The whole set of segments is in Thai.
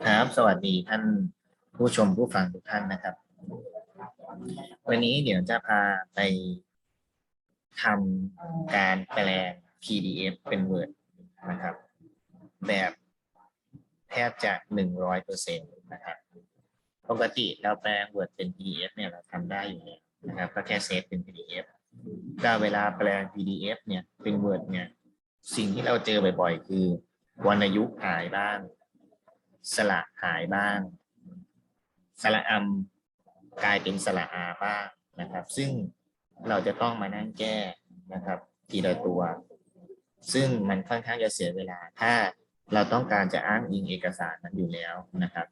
ครับ สวัสดีท่านผู้ชมผู้ฟังทุกท่านนะครับ วันนี้เดี๋ยวจะพาไปทำการแปลง PDF เป็น Word นะครับ แบบแทบจะหนึ่งร้อยเปอร์เซ็นต์นะครับ ปกติเราแปลง Word เป็น PDF เนี่ยเราทำได้อยู่แล้วนะครับ ก็แค่เซฟเป็น PDF ถ้าเวลาแปลง PDF เนี่ยเป็น Word เนี่ย สิ่งที่เราเจอบ่อยๆ คือวรรณยุกต์หายบ้าง สระหายบ้าง สระอำกลายเป็นสระอาบ้างนะครับ ซึ่งเราจะต้องมานั่งแก้นะครับ ทีละตัว ซึ่งมันค่อนข้างจะเสียเวลา ถ้าเราต้องการจะอ้างอิงเอกสารนั้นอยู่แล้วนะครับ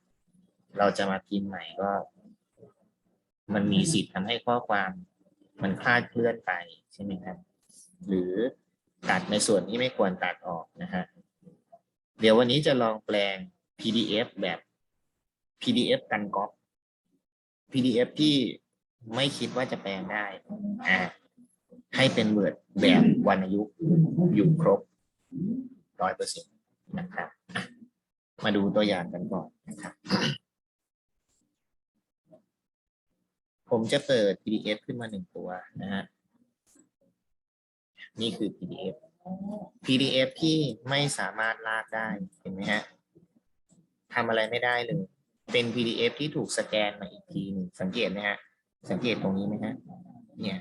เราจะมาพิมพ์ใหม่ก็ มันมีสิทธิ์ทำให้ข้อความมันคลาดเคลื่อนไปใช่ไหมครับ หรือตัดในส่วนที่ไม่ควรตัดออกนะฮะเดี๋ยววันนี้จะลองแปลง PDF แบบ PDF กันก๊อป PDF ที่ไม่คิดว่าจะแปลงได้อ่าให้เป็น Word แบบวรรณยุกต์อยู่ครบร้อยเปอร์เซ็นต์นะครับ มาดูตัวอย่างกันก่อนนะครับ ผมจะเปิด PDF ขึ้นมาหนึ่งตัวนะฮะ นี่คือ PDF PDF ที่ไม่สามารถลากได้ เห็นไหมฮะ ทำอะไรไม่ได้เลย เป็น PDF ที่ถูกสแกนมาอีกทีหนึ่งสังเกตไหมฮะ สังเกตตรงนี้ไหมฮะ เนี่ย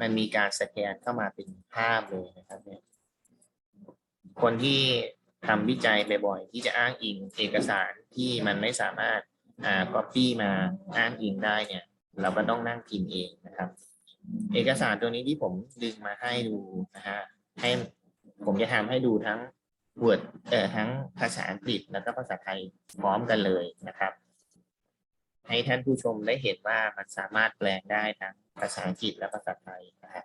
มันมีการสแกนเข้ามาเป็นภาพเลยนะครับเนี่ย คนที่ทำวิจัยบ่อยๆที่จะอ้างอิงเอกสารที่มันไม่สามารถอ่า copy มาอ้างอิงได้เนี่ย เราก็ต้องนั่งพิมพ์เองนะครับ เอกสารตัวนี้ที่ผมดึงมาให้ดูนะฮะ ให้ผมจะทำให้ดูทั้ง Word เอ่อทั้งภาษาอังกฤษแล้วก็ภาษาไทยพร้อมกันเลยนะครับ ให้ท่านผู้ชมได้เห็นว่ามันสามารถแปลงได้ทั้งภาษาอังกฤษและภาษาไทยนะครับ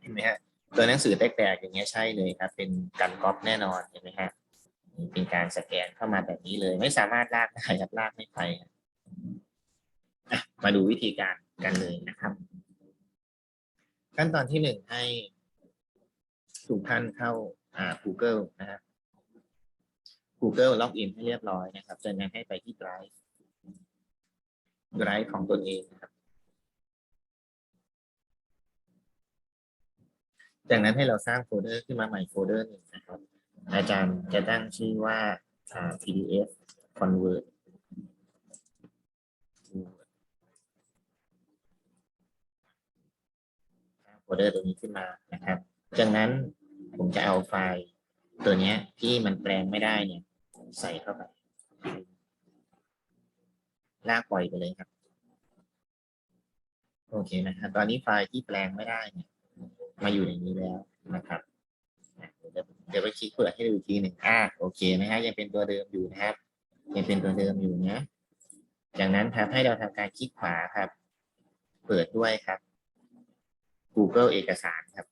เห็นไหมฮะตัวหนังสือแตกๆอย่างเงี้ยใช่เลยครับ เป็นการก๊อปแน่นอนเห็นไหมฮะเป็นการสแกนเข้ามาแบบนี้เลย ไม่สามารถลากได้ครับลากไม่ไปมาดูวิธีการกันเลยนะครับ ขั้นตอนที่หนึ่งให้ทุกท่านเข้า อ่า Google นะครับ Google ล็อกอินให้เรียบร้อยนะครับจากนั้นให้ไปที่ Drive Drive ของตนเองนะครับ จากนั้นให้เราสร้างโฟลเดอร์ขึ้นมาใหม่โฟลเดอร์หนึ่งนะครับ อาจารย์จะตั้งชื่อว่าอ่า PDF convert โฟลเดอร์ตัวนี้ขึ้นมานะครับ จากนั้น ผมจะเอาไฟล์ตัวนี้ที่มันแปลงไม่ได้เนี่ย ใส่เข้าไป ลากปล่อยไปเลยครับ โอเคนะครับ ตอนนี้ไฟล์ที่แปลงไม่ได้เนี่ย มาอยู่ในนี้แล้วนะครับเดี๋ยวเดี๋ยวไปคลิกเปิดให้ดูทีหนึ่งอ่าโอเคนะฮะยังเป็นตัวเดิมอยู่นะครับ ยังเป็นตัวเดิมอยู่นะจากนั้นครับให้เราทำการคลิกขวาครับ เปิดด้วยครับ Google เอกสารครับ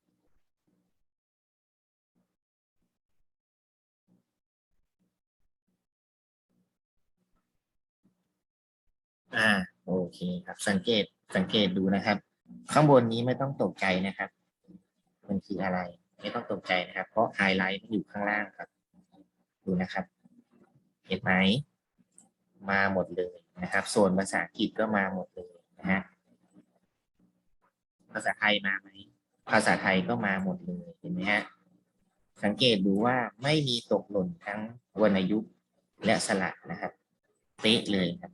อ่าโอเคครับ สังเกตสังเกตดูนะครับ ข้างบนนี้ไม่ต้องตกใจนะครับ มันคืออะไร ไม่ต้องตกใจนะครับ เพราะไฮไลท์มันอยู่ข้างล่างครับ ดูนะครับ เห็นไหมมาหมดเลยนะครับ ส่วนภาษาอังกฤษก็มาหมดเลยนะฮะภาษาไทยมาไหมภาษาไทยก็มาหมดเลยเห็นไหมฮะสังเกตดูว่าไม่มีตกหล่นทั้งวรรณยุกต์และสระนะครับ เป๊ะเลยครับ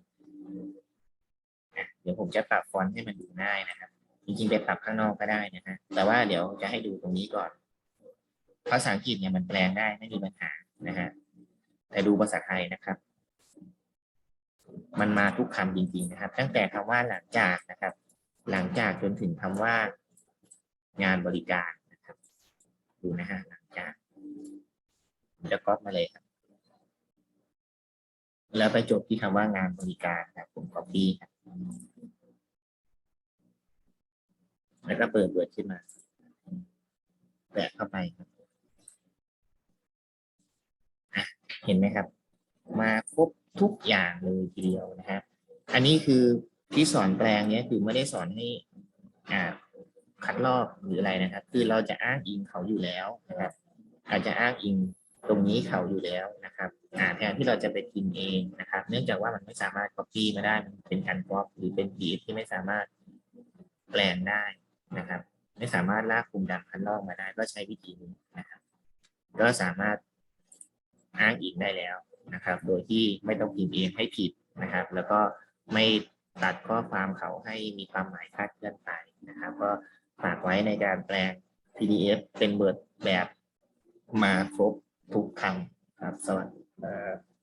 ดี๋ยวผมจะปรับฟอนต์ให้มันดูง่ายนะครับ จริงๆไปปรับข้างนอกก็ได้นะฮะแต่ว่าเดี๋ยวจะให้ดูตรงนี้ก่อน ภาษาอังกฤษเนี่ยมันแปลงได้ไม่มีปัญหานะฮะแต่ดูภาษาไทยนะครับ มันมาทุกคำจริง ๆ นะครับ ตั้งแต่คำว่าหลังจากนะครับ หลังจากจนถึงคำว่า งานบริการนะครับ ดูนะฮะหลังจากจะก๊อปมาเลยครับแล้วไปจบที่คำว่างานบริการครับผม copy ครับ แล้วก็เปิดเวิร์ดขึ้นมาแปะเข้าไปครับเห็นไหมครับ มาครบทุกอย่างเลยทีเดียวนะครับ อันนี้คือที่สอนแปลงเนี้ยคือไม่ได้สอนให้อ่าคัดลอกหรืออะไรนะครับ คือเราจะอ้างอิงเขาอยู่แล้วนะครับ อาจจะอ้างอิง ตรงนี้เขาอยู่แล้วนะครับแทนที่เราจะไปพิมพ์เองนะครับ เนื่องจากว่ามันไม่สามารถ copy มาได้มันเป็นการ copy หรือเป็น PDF ที่ไม่สามารถแปลงได้นะครับ ไม่สามารถลากกลุ่มดักคันลอกมาได้ก็ใช้วิธีนี้นะครับ ก็สามารถอ้างอิงได้แล้วนะครับ โดยที่ไม่ต้องพิมพ์เองให้ผิดนะครับ แล้วก็ไม่ตัดข้อความเขาให้มีความหมายคลาดเคลื่อนไปนะครับ ก็ฝากไว้ในการแปลง PDF เป็นเบิร์ดแบบมาครบ ทุกคำครับสวัสดีครับ